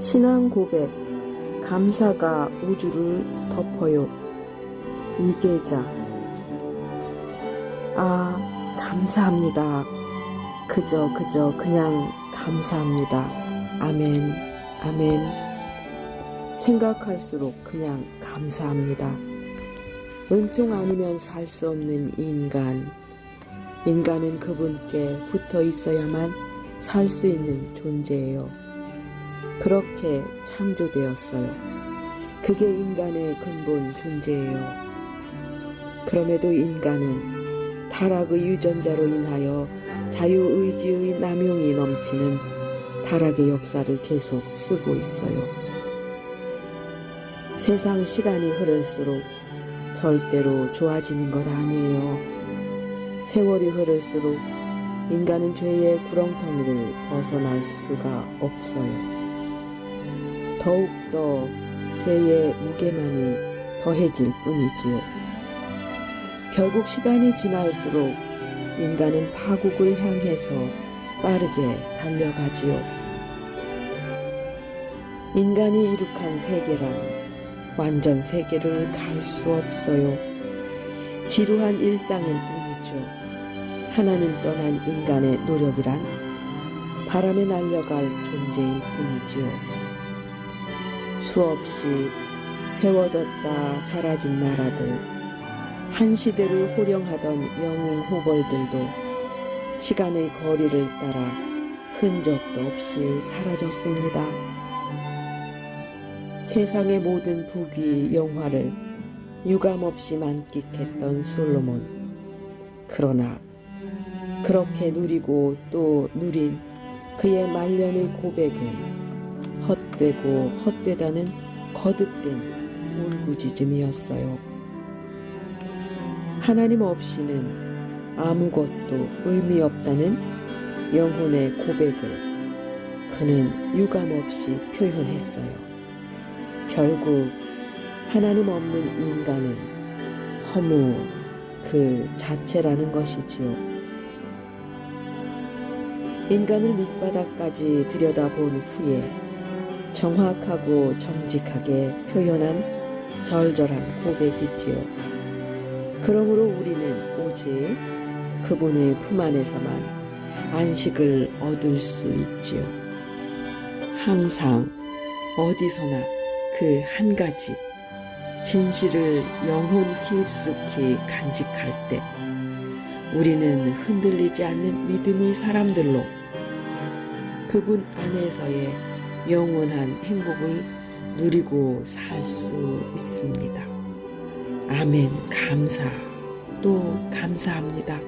신앙 고백, 감사가 우주를 덮어요. 이계자. 아, 감사합니다. 그저, 그저, 그냥 감사합니다. 아멘, 아멘. 생각할수록 그냥 감사합니다. 은총 아니면 살 수 없는 인간. 인간은 그분께 붙어 있어야만 살 수 있는 존재예요. 그렇게 창조되었어요. 그게 인간의 근본 존재예요. 그럼에도 인간은 타락의 유전자로 인하여 자유의지의 남용이 넘치는 타락의 역사를 계속 쓰고 있어요. 세상 시간이 흐를수록 절대로 좋아지는 것 아니에요. 세월이 흐를수록 인간은 죄의 구렁텅이를 벗어날 수가 없어요. 더욱더 죄의 무게만이 더해질 뿐이지요. 결국 시간이 지날수록 인간은 파국을 향해서 빠르게 달려가지요. 인간이 이룩한 세계란 완전 세계를 갈 수 없어요. 지루한 일상일 뿐이죠. 하나님 떠난 인간의 노력이란 바람에 날려갈 존재일 뿐이지요. 수없이 세워졌다 사라진 나라들, 한 시대를 호령하던 영웅 호벌들도 시간의 거리를 따라 흔적도 없이 사라졌습니다. 세상의 모든 부귀 영화를 유감없이 만끽했던 솔로몬. 그러나 그렇게 누리고 또 누린 그의 말년의 고백은 헛되고 헛되다는 거듭된 울부짖음이었어요. 하나님 없이는 아무것도 의미 없다는 영혼의 고백을 그는 유감없이 표현했어요. 결국 하나님 없는 인간은 허무 그 자체라는 것이지요. 인간을 밑바닥까지 들여다본 후에 정확하고 정직하게 표현한 절절한 고백이지요. 그러므로 우리는 오직 그분의 품 안에서만 안식을 얻을 수 있지요. 항상 어디서나 그 한 가지 진실을 영혼 깊숙이 간직할 때 우리는 흔들리지 않는 믿음의 사람들로 그분 안에서의 영원한 행복을 누리고 살 수 있습니다. 아멘. 감사. 또 감사합니다.